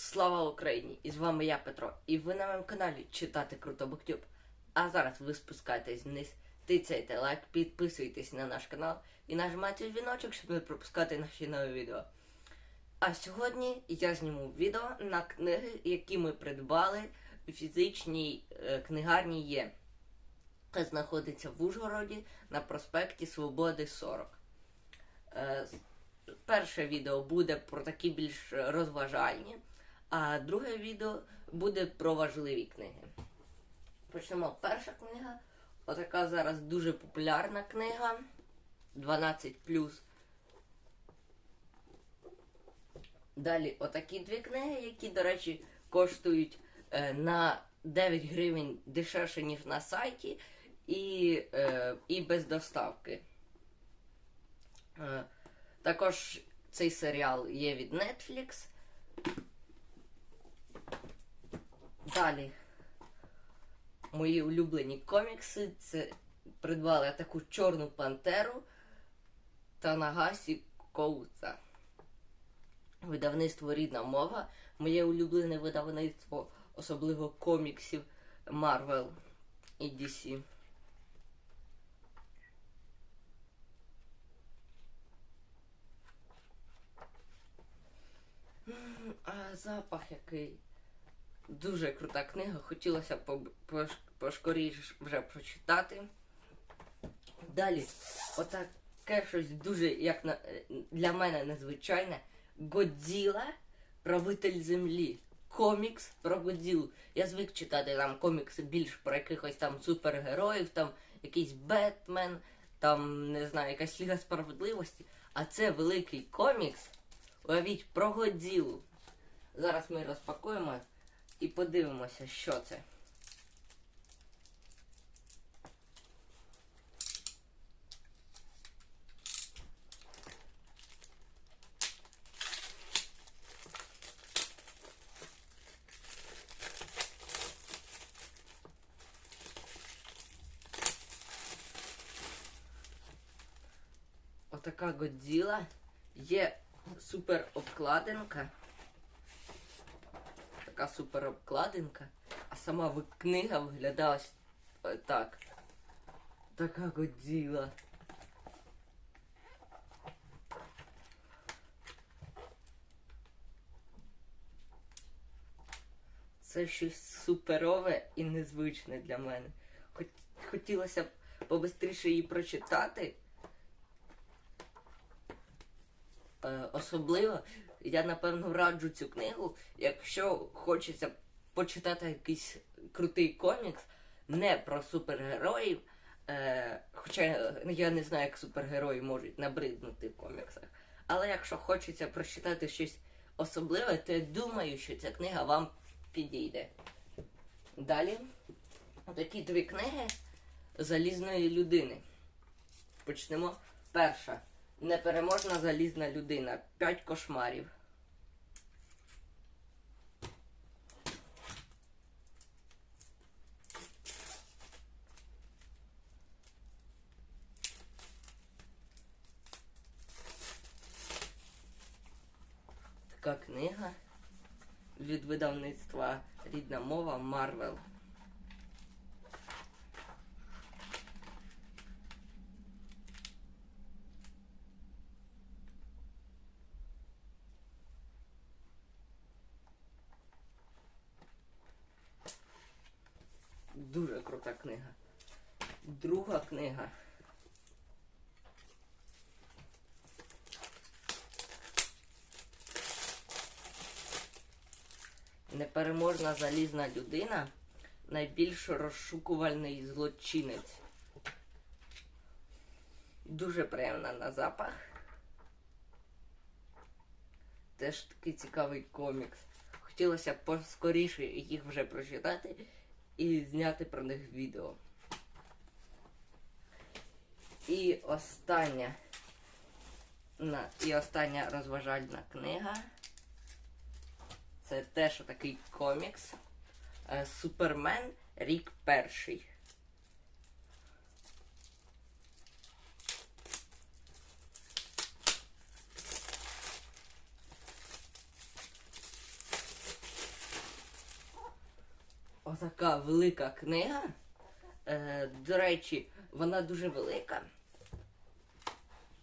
Слава Україні! І з вами я, Петро. І ви на моєму каналі читати Круто Буктюб. А зараз ви спускаєтесь вниз, тицяйте лайк, підписуйтесь на наш канал і нажимайте дзвіночок, щоб не пропускати наші нові відео. А сьогодні я зніму відео на книги, які ми придбали у фізичній е, книгарні Є. Яка знаходиться в Ужгороді на проспекті Свободи 40. Е, перше відео буде про такі більш розважальні, а друге відео буде про важливі книги. Почнемо. Перша книга. Отака зараз дуже популярна книга 12. Далі отакі дві книги, які, до речі, коштують е, на 9 гривень дешевше, ніж на сайті, і, е, і без доставки. Е, також цей серіал є від Netflix. Далі. Мої улюблені комікси. Це придбали таку Чорну Пантеру та Нагасі Коуца. Видавництво рідна мова. Моє улюблене видавництво, особливо коміксів Marvel і DC. А запах який. Дуже крута книга. Хотілося б поб- пош- поскоріше вже прочитати. Далі, отаке щось дуже, як на, для мене незвичайне. Годзіла, правитель землі. Комікс про Годзілу. Я звик читати там комікси більш про якихось там супергероїв, там якийсь Бетмен, там, не знаю, якась Ліга справедливості. А це великий комікс. Уявіть про Годзілу. Зараз ми розпакуємо і подивимося, що це. Отака Годзіла. Є супер обкладинка. Така супер обкладинка. А сама книга виглядалась е, так. Така Годзіла. Це щось суперове і незвичне для мене. Хотілося б побистріше її прочитати. Е, особливо я напевно раджу цю книгу, якщо хочеться почитати якийсь крутий комікс не про супергероїв. Е, хоча я не знаю, як супергерої можуть набриднути в коміксах. Але якщо хочеться прочитати щось особливе, то я думаю, що ця книга вам підійде. Далі такі дві книги залізної людини. Почнемо. Перша. Непереможна залізна людина. П'ять кошмарів. Така книга від видавництва Рідна мова Марвел. Крута книга. Друга книга. Непереможна залізна людина. Найбільш розшукувальний злочинець. Дуже приємна на запах. Теж такий цікавий комікс. Хотілося б поскоріше їх вже прочитати і зняти про них відео. І остання і остання розважальна книга. Це теж такий комікс. Е, Супермен рік перший. Отака велика книга. Е, до речі, вона дуже велика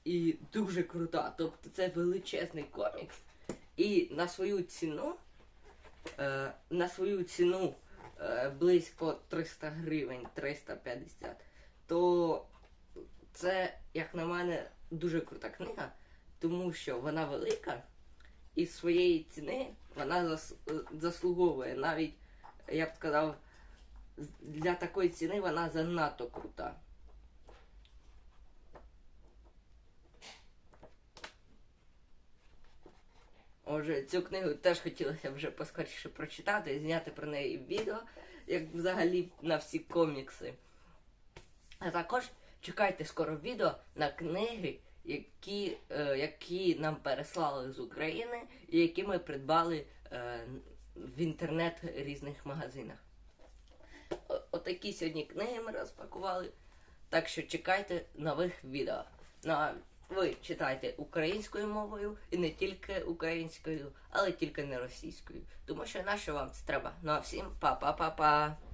і дуже крута. Тобто це величезний комікс. І на свою ціну, е, на свою ціну е, близько 300 гривень, 350, то це, як на мене, дуже крута книга, тому що вона велика і своєї ціни вона зас, заслуговує навіть, я б сказав, для такої ціни вона занадто крута. Отже, цю книгу теж хотілося вже поскоріше прочитати і зняти про неї відео, як взагалі на всі комікси. А також чекайте скоро відео на книги, які, е, які нам переслали з України і які ми придбали е, в інтернет різних магазинах. Отакі сьогодні книги ми розпакували. Так що чекайте нових відео. Ну а ви читайте українською мовою і не тільки українською, але тільки не російською. Тому що на що вам це треба? Ну а всім па-па-па-па!